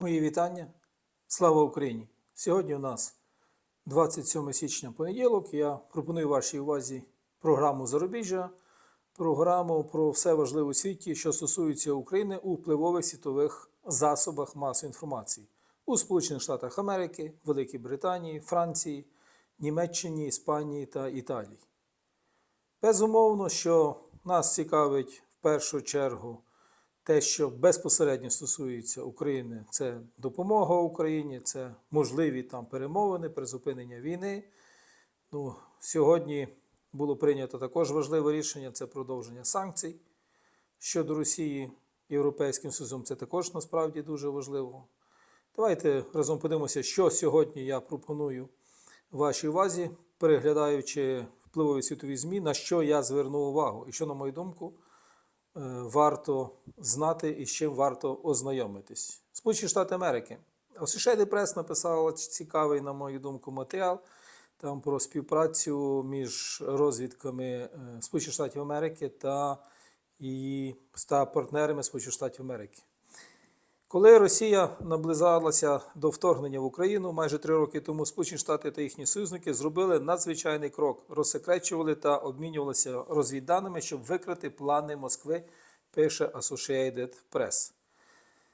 Мої вітання. Слава Україні! Сьогодні у нас 27 січня понеділок. Я пропоную вашій увазі програму Зарубіжжя, програму про все важливе у світі, що стосується України у впливових світових засобах масової інформації у Сполучених Штатах Америки, Великій Британії, Франції, Німеччині, Іспанії та Італії. Безумовно, що нас цікавить в першу чергу те, що безпосередньо стосується України, це допомога Україні, це можливі там перемовини, призупинення війни. Ну, сьогодні було прийнято також важливе рішення це продовження санкцій щодо Росії Європейським Союзом. Це також насправді дуже важливо. Давайте разом подивимося, що сьогодні я пропоную вашій увазі, переглядаючи впливові світові ЗМІ, на що я звернув увагу, і що, на мою думку, варто знати і з чим варто ознайомитись. Сполучені Штати Америки. Associated Press написала цікавий, на мою думку, матеріал там про співпрацю між розвідками е, Сполучених Штатів Америки та її та партнерами Сполучених Штатів Америки. Коли Росія наближалася до вторгнення в Україну майже три роки тому, Сполучені Штати та їхні союзники зробили надзвичайний крок, розсекречували та обмінювалися розвідданими, щоб викрити плани Москви, пише Associated Press.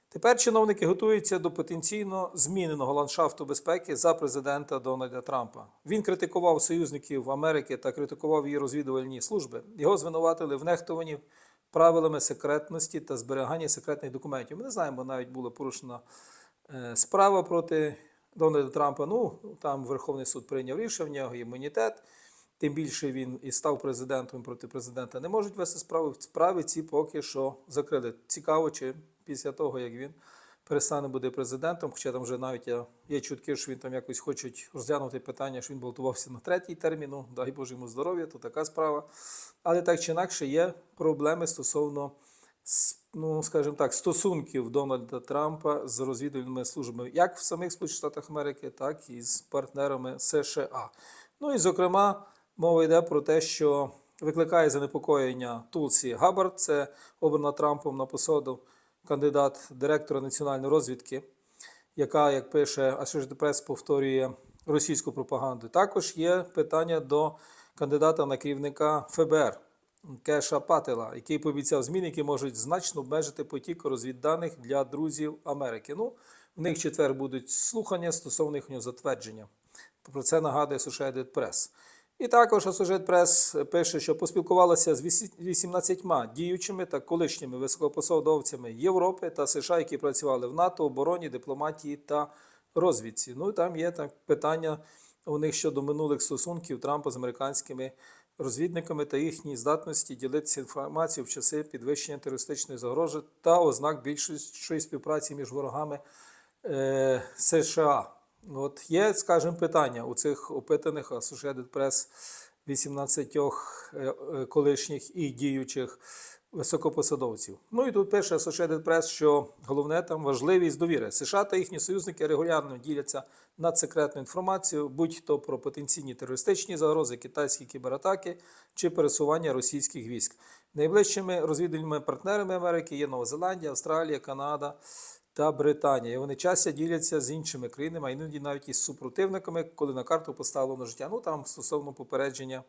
Тепер чиновники готуються до потенційно зміненого ландшафту безпеки за президента Дональда Трампа. Він критикував союзників Америки та критикував її розвідувальні служби. Його звинуватили в нехтуванні правилами секретності та зберігання секретних документів. Ми не знаємо, навіть була порушена е, справа проти Дональда Трампа. Ну там Верховний суд прийняв рішення, в нього імунітет. Тим більше він і став президентом проти президента. Не можуть вести справи. Справи ці поки що закрили. Цікаво, чи після того, як він перестане бути президентом, хоча там вже навіть є чутки, що він там якось хочуть розглянути питання, що він балотувався на третій термін. Ну, дай Боже йому здоров'я, то така справа. Але так чи інакше є проблеми стосовно, ну, скажімо так, стосунків Дональда Трампа з розвідувальними службами, як в самих Сполучених Штатах Америки, так і з партнерами США. Ну і зокрема, мова йде про те, що викликає занепокоєння Тулсі Габбард, це обрана Трампом на посаду кандидат директора національної розвідки, яка, як пише Associated Press, повторює російську пропаганду. Також є питання до кандидата на керівника ФБР Кеша Патела, який пообіцяв зміни, які можуть значно обмежити потік розвідданих для друзів Америки. Ну, в них четвер будуть слухання стосовно їхнього затвердження. Про це нагадує Associated Press. І також Associated Press пише, що поспілкувалася з 18 діючими та колишніми високопосадовцями Європи та США, які працювали в НАТО, обороні, дипломатії та розвідці. Ну і там є так питання у них щодо минулих стосунків Трампа з американськими розвідниками та їхній здатності ділитися інформацією в часи підвищення терористичної загрози та ознак більшої співпраці між ворогами е, США. От є, скажімо, питання у цих опитаних Associated Press 18 е, е, колишніх і діючих високопосадовців. Ну і тут пише Associated Press, що головне там важливість довіри. США та їхні союзники регулярно діляться надсекретну інформацію, будь-то про потенційні терористичні загрози, китайські кібератаки чи пересування російських військ. Найближчими розвідувальними партнерами Америки є Нова Зеландія, Австралія, Канада та Британія. І вони часто діляться з іншими країнами, а іноді навіть із супротивниками, коли на карту поставлено життя. Ну там стосовно попередження,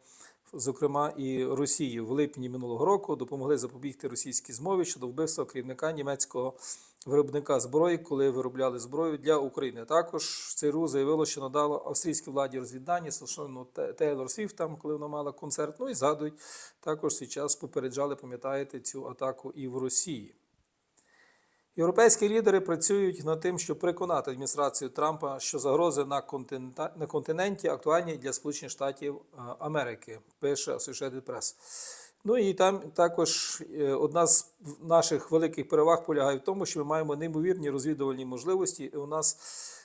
зокрема і Росії в липні минулого року допомогли запобігти російській змові щодо вбивства керівника німецького виробника зброї, коли виробляли зброю для України. Також ЦРУ заявило, що надало австрійській владі розвіддані стосовно Тейлор Свіфт, там, коли вона мала концерт. Ну і згадують також свій час попереджали, пам'ятаєте, цю атаку і в Росії. Європейські лідери працюють над тим, щоб переконати адміністрацію Трампа, що загрози на континенті, на континенті актуальні для Сполучених Штатів Америки, пише Associated Press. Ну і там також е, одна з наших великих переваг полягає в тому, що ми маємо неймовірні розвідувальні можливості. І у нас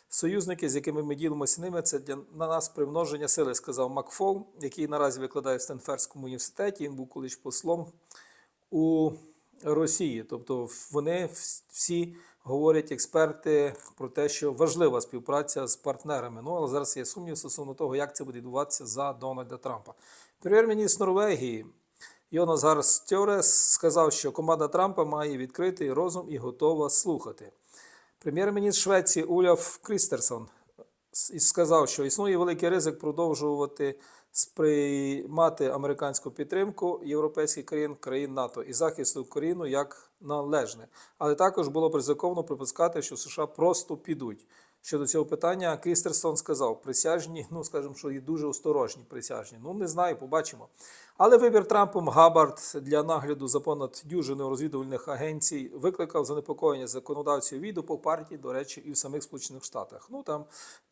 союзники, з якими ми ділимося ними, це для на нас примноження сили, сказав Макфол, який наразі викладає в Стенферському університеті. Він був колись послом у Росії. Тобто вони всі говорять експерти про те, що важлива співпраця з партнерами. Ну але зараз є сумнів стосовно того, як це буде відбуватися за Дональда Трампа. Прем'єр-міністр Норвегії. Йонас Гарстьорес сказав, що команда Трампа має відкритий розум і готова слухати. Прем'єр-міністр Швеції Уляф Крістерсон сказав, що існує великий ризик продовжувати сприймати американську підтримку європейських країн, країн НАТО і захист Україну як належне. Але також було ризиковано припускати, що США просто підуть. Щодо цього питання Крістерсон сказав: присяжні, ну скажімо, що і дуже осторожні присяжні. Ну не знаю, побачимо. Але вибір Трампом Габард для нагляду за понад дюжиною розвідувальних агенцій викликав занепокоєння законодавців від по партії, до речі, і в самих Сполучених Штатах. Ну там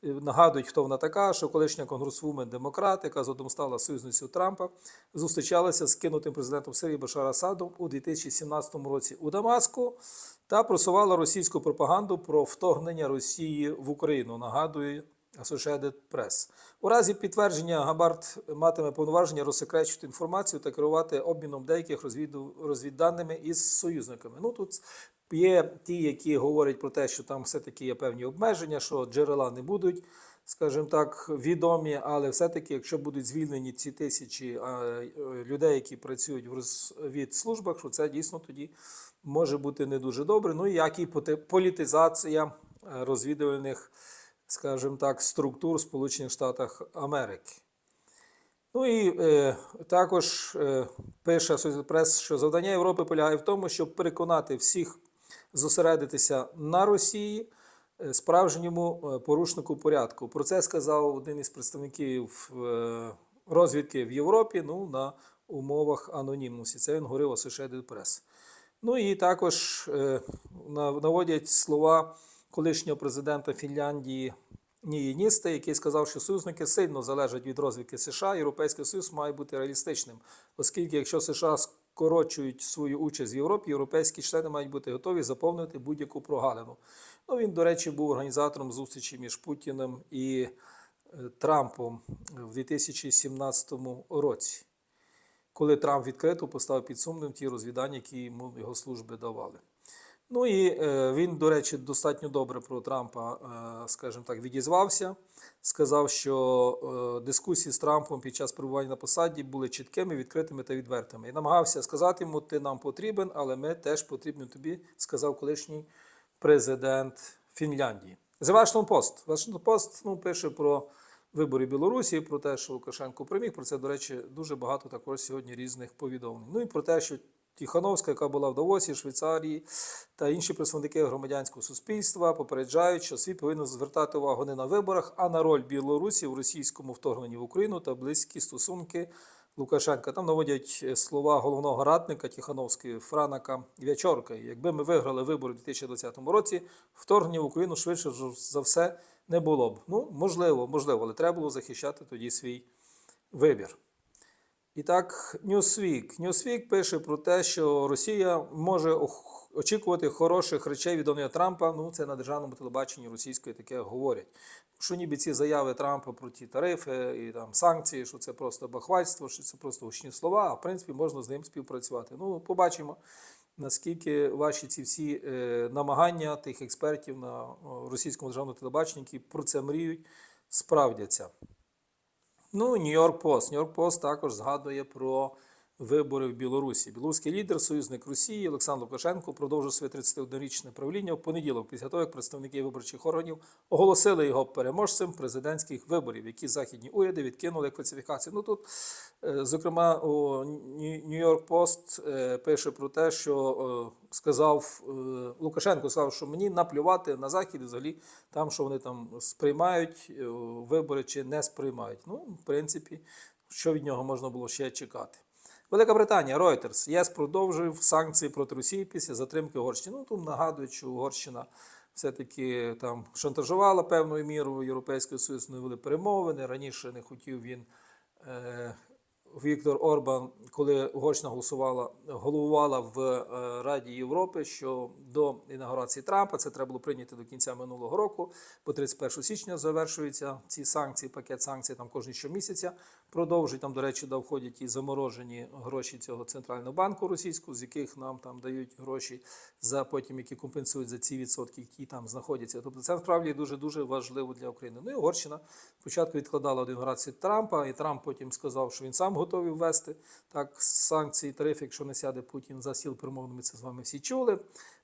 е, нагадують, хто вона така, що колишня конгресвумен демократ, яка згодом стала союзницею Трампа, зустрічалася з кинутим президентом Сирії Башар Асадом у 2017 році у Дамаску та просувала російську пропаганду про вторгнення Росії в Україну. Нагадує Associated Press. У разі підтвердження Габард матиме повноваження розсекречувати інформацію та керувати обміном деяких розвідданими із союзниками. Ну тут є ті, які говорять про те, що там все-таки є певні обмеження, що джерела не будуть, скажімо так, відомі, але все-таки, якщо будуть звільнені ці тисячі а, е, людей, які працюють в розвідслужбах, що це дійсно тоді може бути не дуже добре. Ну і як і політизація е, розвідувальних, скажімо так, структур Сполучених Штатах Америки. Ну і е, також е, пише Associated Press, що завдання Європи полягає в тому, щоб переконати всіх зосередитися на Росії, е, справжньому е, порушнику порядку. Про це сказав один із представників е, розвідки в Європі ну, на умовах анонімності. Це він говорив Associated Press. Ну і також наводять слова колишнього президента Фінляндії Ніїніста, який сказав, що союзники сильно залежать від розвідки США. Європейський Союз має бути реалістичним, оскільки якщо США скорочують свою участь в Європі, європейські члени мають бути готові заповнити будь-яку прогалину. Ну він, до речі, був організатором зустрічі між Путіним і е, Трампом в 2017 році коли Трамп відкрито поставив під сумнів ті розвідання, які йому його служби давали. Ну і е, він, до речі, достатньо добре про Трампа, е, скажімо так, відізвався. Сказав, що е, дискусії з Трампом під час перебування на посаді були чіткими, відкритими та відвертими. І намагався сказати йому, ти нам потрібен, але ми теж потрібні тобі, сказав колишній президент Фінляндії. The Washington Post. Washington Post ну, пише про вибори Білорусі, про те, що Лукашенко приміг. Про це, до речі, дуже багато також сьогодні різних повідомлень. Ну і про те, що Тихановська, яка була в Давосі, Швейцарії та інші представники громадянського суспільства попереджають, що світ повинен звертати увагу не на виборах, а на роль Білорусі в російському вторгненні в Україну та близькі стосунки Лукашенка. Там наводять е, слова головного радника Тихановської Франака В'ячорка. Якби ми виграли вибори у 2020 році, вторгнення в Україну швидше за все не було б. Ну, можливо, можливо, але треба було захищати тоді свій вибір. І так, Newsweek. Newsweek пише про те, що Росія може очікувати хороших речей від Дональда Трампа. Ну, це на державному телебаченні російської таке говорять. Що ніби ці заяви Трампа про ті тарифи і там санкції, що це просто бахвальство, що це просто гучні слова, а в принципі можна з ним співпрацювати. Ну, побачимо, наскільки ваші ці всі е, намагання тих експертів на російському державному телебаченні, які про це мріють, справдяться. Ну, Нью-Йорк Пост. Нью-Йорк Пост також згадує про вибори в Білорусі. Білоруський лідер, союзник Росії Олександр Лукашенко продовжив своє 31-річне правління в понеділок, після того, як представники виборчих органів оголосили його переможцем президентських виборів, які західні уряди відкинули класифікацію. Ну тут, е, зокрема, у Нью-Йорк Пост е, пише про те, що е, сказав Лукашенко, сказав, що мені наплювати на захід, взагалі там, що вони там сприймають вибори чи не сприймають. Ну, в принципі, що від нього можна було ще чекати. Велика Британія, Reuters. ЄС продовжив санкції проти Росії після затримки Угорщини. Ну, тут нагадують, що Угорщина все-таки там шантажувала певною мірою Європейський Союз, не вели перемовини. Раніше не хотів він е, Віктор Орбан, коли Угорщина голосувала, головувала в е, Раді Європи, що до інаугурації Трампа це треба було прийняти до кінця минулого року. По 31 січня завершуються ці санкції, пакет санкцій там кожні щомісяця продовжують. Там, до речі, да, входять і заморожені гроші цього центрального банку російського, з яких нам там дають гроші за потім, які компенсують за ці відсотки, які там знаходяться. Тобто це насправді дуже дуже важливо для України. Ну і Угорщина спочатку відкладала до інаугурації Трампа, і Трамп потім сказав, що він сам готовий ввести так санкції, тарифи, якщо не сяде Путін за сіл перемовними. Це з вами всі чули.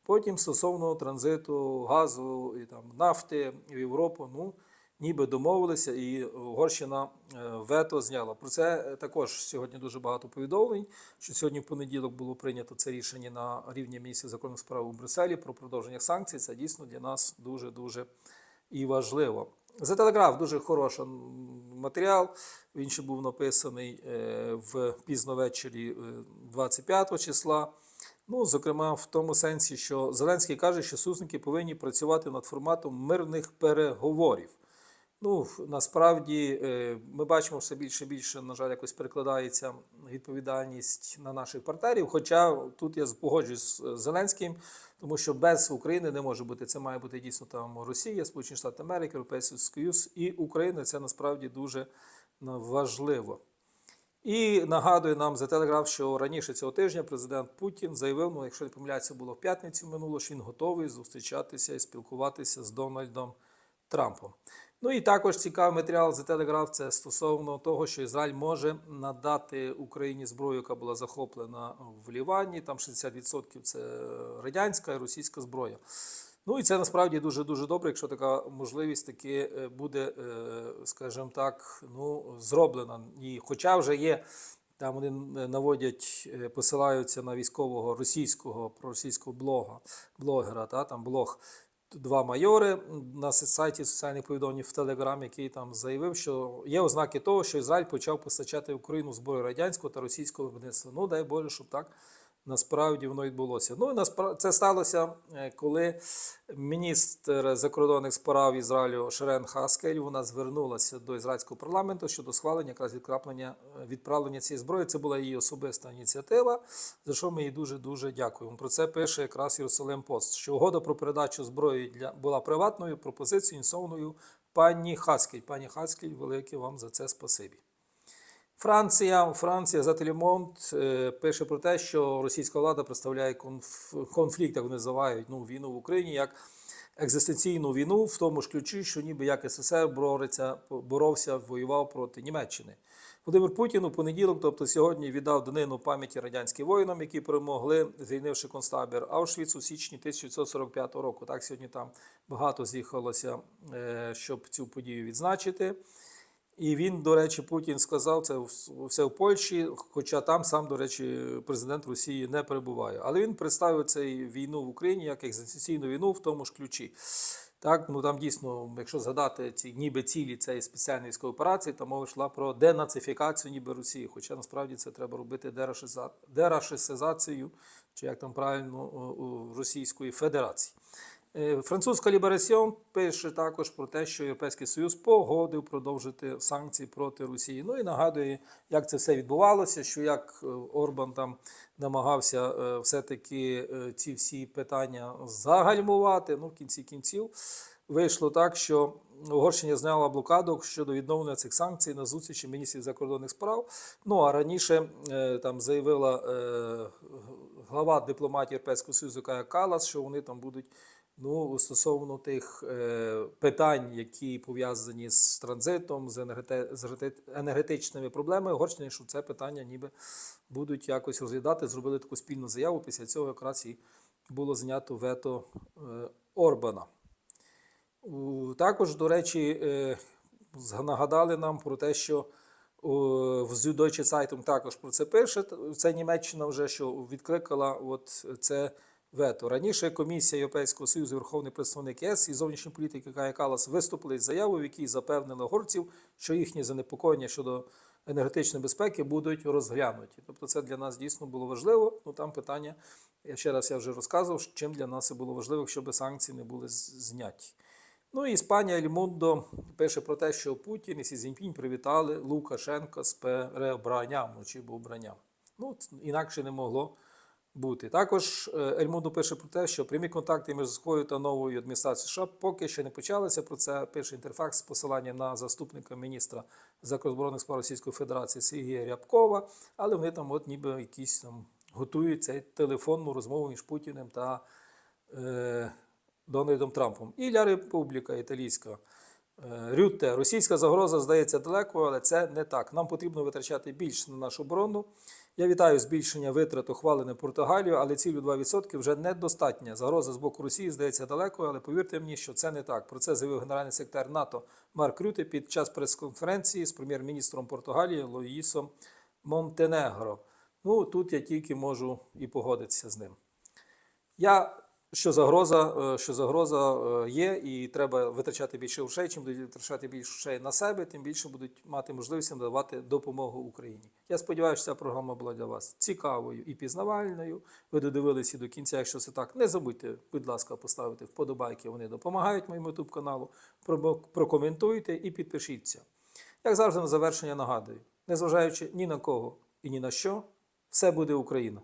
Потім стосовно транзиту газу і там нафти в Європу, ну ніби домовилися, і Угорщина е, вето зняла. Про це е, також сьогодні дуже багато повідомлень. Що сьогодні в понеділок було прийнято це рішення на рівні міністрів закордонних справ у Брюсселі про продовження санкцій. Це дійсно для нас дуже дуже і важливо. За телеграф дуже хороший матеріал. Він ще був написаний е, в пізно ввечері е, 25 числа. Ну, зокрема, в тому сенсі, що Зеленський каже, що союзники повинні працювати над форматом мирних переговорів. Ну, насправді е, ми бачимо все більше і більше, на жаль, якось перекладається відповідальність на наших партнерів. Хоча тут я погоджуюсь з Зеленським, тому що без України не може бути. Це має бути дійсно там Росія, Сполучені Штати Америки, Європейський Союз і Україна. Це насправді дуже важливо. І нагадує нам за телеграф, що раніше цього тижня президент Путін заявив, ну якщо не помиляється, було в п'ятницю минуло, що він готовий зустрічатися і спілкуватися з Дональдом Трампом. Ну і також цікавий матеріал за телеграф це стосовно того, що Ізраїль може надати Україні зброю, яка була захоплена в Лівані. Там 60% це радянська і російська зброя. Ну і це насправді дуже дуже добре, якщо така можливість таки е, буде, е, скажімо так, ну зроблена. І хоча вже є. Там вони наводять, е, посилаються на військового російського проросійського блога, блогера, та там блог два майори на сайті соціальних повідомлень в Телеграм, який там заявив, що є ознаки того, що Ізраїль почав постачати в Україну зброю радянського та російського виробництва. Ну дай Боже, щоб так насправді воно відбулося. Ну це сталося, е, коли міністр закордонних справ Ізраїлю Шерен Хаскель вона звернулася до ізраїльського парламенту щодо схвалення якраз відкраплення відправлення цієї зброї. Це була її особиста ініціатива, за що ми їй дуже дуже дякуємо. Про це пише якраз Єрусалим Пост, що угода про передачу зброї для була приватною пропозицією ініційованою пані Хаскель. Пані Хаскель, велике вам за це спасибі. Франція, Франція за Телемонт е, пише про те, що російська влада представляє конф, конфлікт, як вони називають ну, війну в Україні як екзистенційну війну, в тому ж ключі, що ніби як СССР бореться, боровся, воював проти Німеччини. Володимир Путін у понеділок, тобто сьогодні, віддав данину пам'яті радянським воїнам, які перемогли, звільнивши концтабір Аушвіц у січні 1945 року. Так сьогодні там багато з'їхалося, е, щоб цю подію відзначити. І він, до речі, Путін сказав це все в Польщі, хоча там сам, до речі, президент Росії не перебуває. Але він представив цю війну в Україні як екзистенційну війну в тому ж ключі. Так, ну там дійсно, якщо згадати ці ніби цілі цієї спеціальної військової операції, то мова йшла про денацифікацію ніби Росії. Хоча насправді це треба робити дерашисизацію, чи як там правильно Російської Федерації. Французька Ліберасьон пише також про те, що Європейський Союз погодив продовжити санкції проти Росії. Ну і нагадує, як це все відбувалося, що як Орбан там намагався все-таки ці всі питання загальмувати. Ну, в кінці кінців вийшло так, що Угорщина зняла блокаду щодо відновлення цих санкцій на зустрічі міністрів закордонних справ. Ну а раніше там заявила глава дипломатії Європейського Союзу Кая Калас, що вони там будуть. Ну, стосовно тих е, питань, які пов'язані з транзитом, з, енергетичними проблемами, Угорщини, що це питання ніби будуть якось розглядати, зробили таку спільну заяву. Після цього якраз і було знято вето е, Орбана. У, також, до речі, е, нагадали нам про те, що в Süddeutsche Zeitung також про це пише. Це Німеччина вже що відкликала от це вето. Раніше комісія Європейського Союзу, Верховний представник ЄС і зовнішньої політики Кая Калас виступили з заявою, в якій запевнили горців, що їхні занепокоєння щодо енергетичної безпеки будуть розглянуті. Тобто, це для нас дійсно було важливо. Ну там питання, я ще раз я вже розказував, чим для нас це було важливо, щоб санкції не були зняті. Ну і Іспанія Ельмундо пише про те, що Путін і Сі Цзіньпінь привітали Лукашенка з переобранням ну, чи обранням. Ну, інакше не могло бути. Також Ельмундо пише про те, що прямі контакти між Москвою та новою адміністрацією США поки ще не почалися. Про це пише інтерфакс з посиланням на заступника міністра закордонних справ Російської Федерації Сергія Рябкова, але вони там, от ніби якісь там готують цей телефонну розмову між Путіним та е, Дональдом Трампом. І Ля Републіка Італійська. Рютте, російська загроза здається далеко, але це не так. Нам потрібно витрачати більше на нашу оборону Я вітаю збільшення витрат ухвалене Португалією, але цілю 2% вже недостатня. Загроза з боку Росії здається далеко, але повірте мені, що це не так. Про це заявив генеральний секретар НАТО Марк Рюте під час прес-конференції з прем'єр-міністром Португалії Луїсом Монтенегро. Ну тут я тільки можу і погодитися з ним. Я що загроза, е, що загроза е, є, і треба витрачати більше грошей. Чим будуть витрачати більше грошей на себе, тим більше будуть мати можливість надавати допомогу Україні. Я сподіваюся, що ця програма була для вас цікавою і пізнавальною. Ви додивилися до кінця. Якщо це так, не забудьте, будь ласка, поставити вподобайки. Вони допомагають моєму youtube каналу. Прокоментуйте і підпишіться. Як завжди, на завершення нагадую, незважаючи ні на кого і ні на що, все буде Україна.